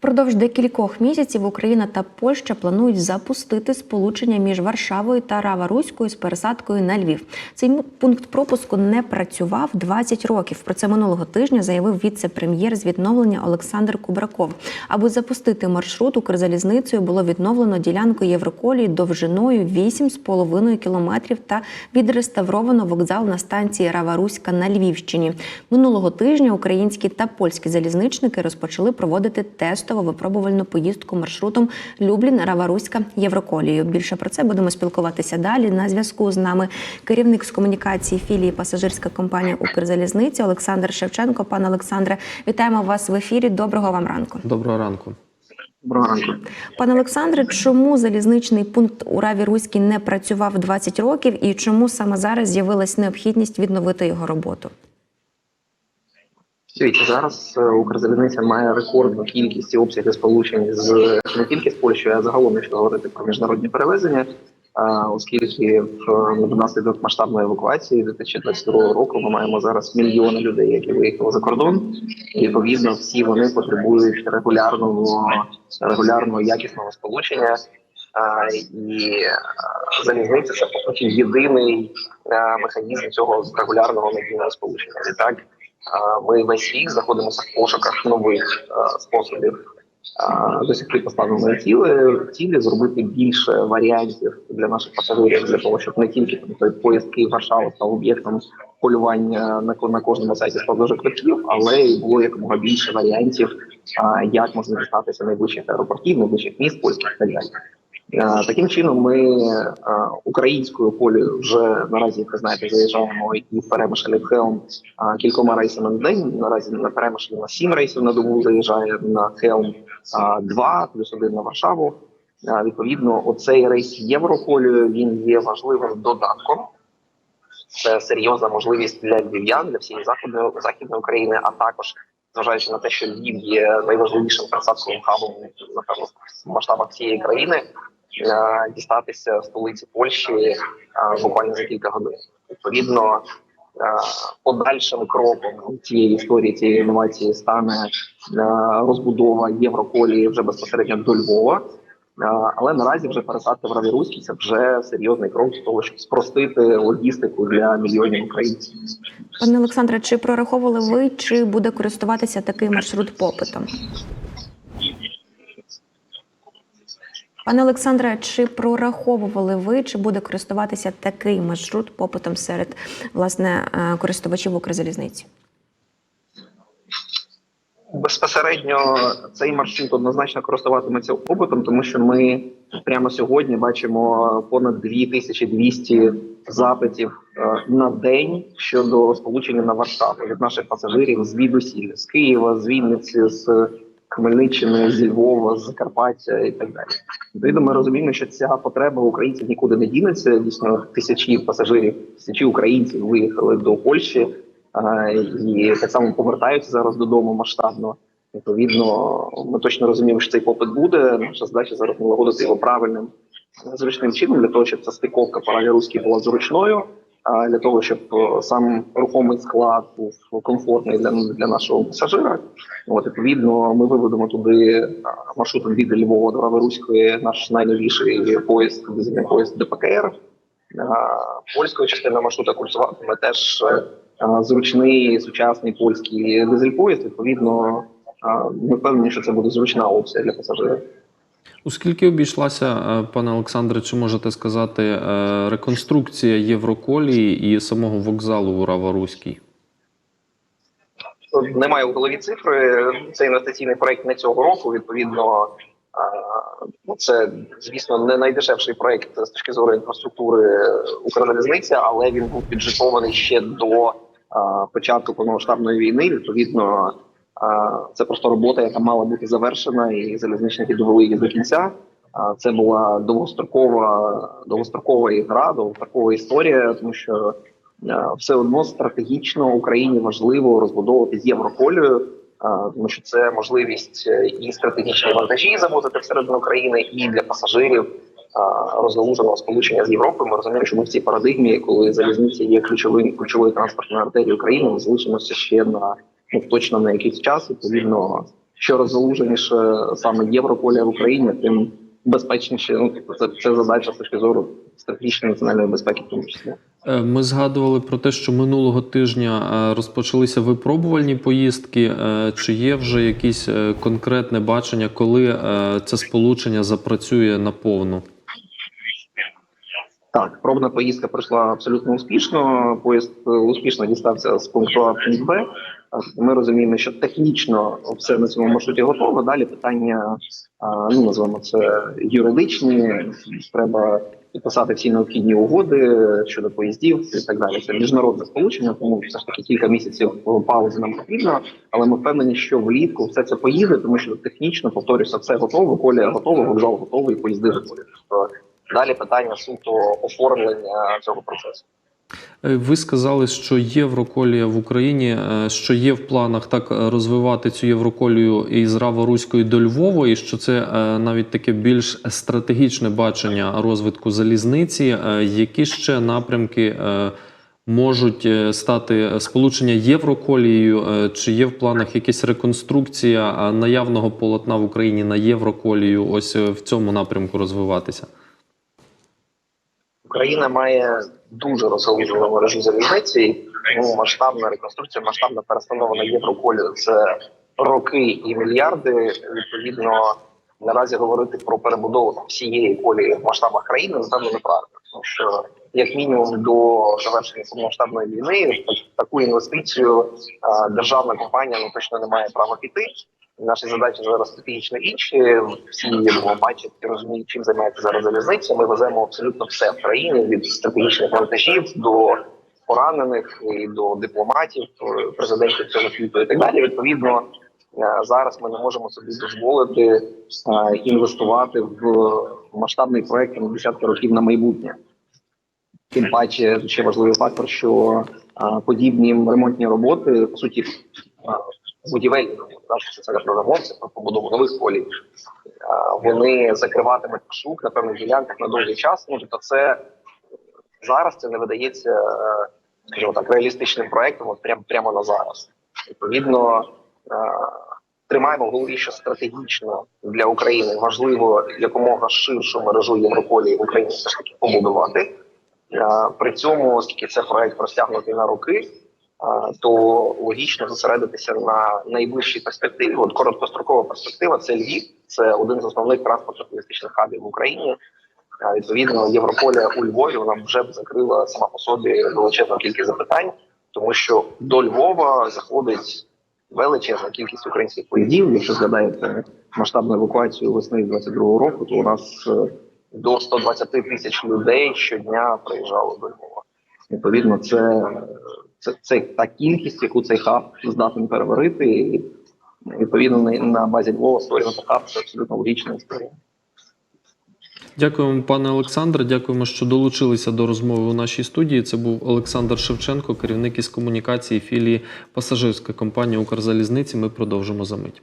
Впродовж декількох місяців Україна та Польща планують запустити сполучення між Варшавою та Рава-Руською з пересадкою на Львів. Цей пункт пропуску не працював 20 років. Про це минулого тижня заявив віце-прем'єр з відновлення Олександр Кубраков. Аби запустити маршрут Укрзалізницею було відновлено ділянку Євроколії довжиною 8,5 кілометрів та відреставровано вокзал на станції Рава-Руська на Львівщині. Минулого тижня українські та польські залізничники розпочали проводити тестово-випробувальну поїздку маршрутом Люблін Раваруська Євроколією. Більше про це будемо спілкуватися далі. На зв'язку з нами керівник з комунікації філії пасажирська компанія Укрзалізниця Олександр Шевченко. Пане Олександре, вітаємо вас в ефірі. Доброго вам ранку. Доброго ранку. Доброго ранку. Пане Олександре, чому залізничний пункт у Раві Руській не працював 20 років і чому саме зараз з'явилась необхідність відновити його роботу? Дивіться, зараз е, Укрзалізниця має рекордну кількість і обсяги сполучень з не тільки з Польщею, а загалом, якщо говорити про міжнародні перевезення, оскільки е, внаслідок масштабної евакуації 2022 року ми маємо зараз мільйони людей, які виїхали за кордон. І відповідно всі вони потребують регулярного регулярного якісного сполучення. І е, залізниця це по суті єдиний механізм цього регулярного надійного сполучення. А, ми весь рік знаходимося в пошуках нових е, способів досягти поставленої цілі, цілі зробити більше варіантів для наших пасажирів для того, щоб не тільки там той поїзд Київ Варшава став об'єктом полювання на ко- на кожному сайті з продажу квитків, але й було якомога більше варіантів, як можна дістатися найближчих аеропортів, найближчих міст польських і так далі. Е, Таким чином, ми е, українською полею вже наразі, як ви знаєте, заїжджаємо і Перемишлі в Хелм кількома рейсами на день. Наразі на Перемишлі на сім рейсів на добу заїжджає на Хелм а, два плюс один на Варшаву. Відповідно, оцей рейс Євроколію він є важливим додатком. Це серйозна можливість для львів'ян, для всієї заходної західної України, а також зважаючи на те, що Львів є найважливішим пересадковим хабом, напевно, в масштабах всієї країни, е, дістатися в столиці Польщі е, буквально за кілька годин. Відповідно, е, подальшим кроком цієї історії цієї інновації стане е, розбудова Євроколії вже безпосередньо до Львова. Е, Але наразі вже пересадка в Равіруській це вже серйозний крок для того, щоб спростити логістику для мільйонів українців. Пане Олександре, чи прораховували ви, чи буде користуватися такий маршрут попитом? Пане Олександре, чи прораховували ви, чи буде користуватися такий маршрут попитом серед власне е, користувачів Укрзалізниці? Безпосередньо цей маршрут однозначно користуватиметься попитом, тому що ми прямо сьогодні бачимо понад 2200 запитів е, на день щодо сполучення на Варшаву від наших пасажирів звідусіль з Києва, з Вінниці, з Хмельниччини, зі Львова, з Закарпаття і так далі. Відповідно, ми розуміємо, що ця потреба українців нікуди не дінеться. Дійсно, тисячі пасажирів, тисячі українців виїхали до Польщі е, і так само повертаються зараз додому масштабно. Відповідно, ми точно розуміємо, що цей попит буде. Наша задача зараз налагодити його правильним зручним чином для того, щоб ця стиковка параліруській була зручною. Для того, щоб е, сам рухомий склад був комфортний для, для нашого пасажира. От відповідно, ми виведемо туди маршрутом від Львова до Раверуської наш найновіший поїзд, дизельний поїзд ДПКР. Польською частиною маршрута курсуватиме теж е, зручний сучасний польський дизель-поїзд. Відповідно, ми впевнені, що це буде зручна опція для пасажирів. У скільки обійшлася, е, пане Олександре, чи можете сказати, е, реконструкція Євроколії і самого вокзалу у Рава-Руській? Немає у голові цифри. Це інвестиційний проект не цього року. Відповідно, ну це звісно не найдешевший проект з точки зору інфраструктури Укрзалізниці, але він був піджитований ще до початку повномасштабної війни. Відповідно, це просто робота, яка мала бути завершена, і залізничники довели її до кінця. Це була довгострокова довгострокова ігра, довгострокова історія, тому що все одно стратегічно Україні важливо розбудовувати євроколію, тому що це можливість е, і стратегічні вантажі завозити всередину країни, і для пасажирів розгалуженого сполучення з Європою. Ми розуміємо, що ми в цій парадигмі, коли залізниця є ключовим ключовою транспортною артерією України, ми залишимося ще на ну точно на якийсь час. Відповідно, що розгалуженіше саме євроколія в Україні, тим безпечніше. Ну тобто це, це задача з точки зору стратегічної національної безпеки, в тому числі. Е, Ми згадували про те, що минулого тижня е, розпочалися випробувальні поїздки. Е, Чи є вже якесь е, конкретне бачення, коли це сполучення запрацює наповну? Так, пробна поїздка пройшла абсолютно успішно. Поїзд успішно дістався з пункту А в пункт Б. Ми розуміємо, що технічно все на цьому маршруті готово. Далі питання, ну називаємо це юридичні. Треба підписати всі необхідні угоди щодо поїздів і так далі. Це міжнародне сполучення, тому все ж таки кілька місяців паузи нам потрібно. Але ми впевнені, що влітку все це поїде, тому що технічно повторюся, все готово, колія готова, вокзал готовий, поїзди готові. Далі питання суто оформлення цього процесу. Е, Ви сказали, що Євроколія в Україні, е, що є в планах так е, розвивати цю Євроколію із Раворуської до Львова, і що це навіть таке більш стратегічне бачення розвитку залізниці. Які ще напрямки можуть стати сполучення Євроколією? Чи є в планах якась реконструкція наявного полотна в Україні на Євроколію? Ось в цьому напрямку розвиватися? Україна має дуже розгалужену мережу залізниці. Ну, масштабна реконструкція, масштабна перестанова на євроколію це роки і мільярди. Відповідно, наразі говорити про перебудову всієї колії в масштабах країни напевно неправильно, тому що як мінімум до завершення повномасштабної війни так- таку інвестицію державна компанія ну точно не має права піти. Наші задачі зараз стратегічно інші. Всі бачать і розуміють, чим займається зараз залізниця. Ми веземо абсолютно все в країні від стратегічних вантажів до поранених і до дипломатів, е, президентів цього світу і так далі. Відповідно, е, зараз ми не можемо собі дозволити е, інвестувати в масштабний проект на десятки років на майбутнє. Тим паче ще важливий фактор, що а, подібні ремонтні роботи по суті роботи, так, що це про побудову нових полів. Вони закриватимуть шук на певних ділянках на довгий час. Ну тобто, це зараз це не видається, е, скажімо так, реалістичним проектом, от прямо прямо на зараз. Відповідно. е, Тримаємо голові, що стратегічно для України важливо якомога ширшу мережу Євроколії в Україні все ж таки побудувати. Е, При цьому, оскільки це проект розтягнутий на роки, то логічно зосередитися на найближчій перспективі. От короткострокова перспектива це Львів, це один з основних транспортно-туристичних хабів в Україні. Відповідно, Європолія у Львові вона вже б закрила сама по собі величезну кількість запитань, тому що до Львова заходить величезна кількість українських поїздів. Якщо згадаєте масштабну евакуацію весни 22-го року, то у нас е, до 120 тисяч людей щодня приїжджало до Львова. Відповідно, це, це, це та кількість, яку цей хаб здатен переварити. І відповідно на, базі Львова створювати хаб це абсолютно логічна історія. Дякуємо, пане Олександре. Дякуємо, що долучилися до розмови у нашій студії. Це був Олександр Шевченко, керівник із комунікації філії пасажирської компанії Укрзалізниці. Ми продовжимо за мить.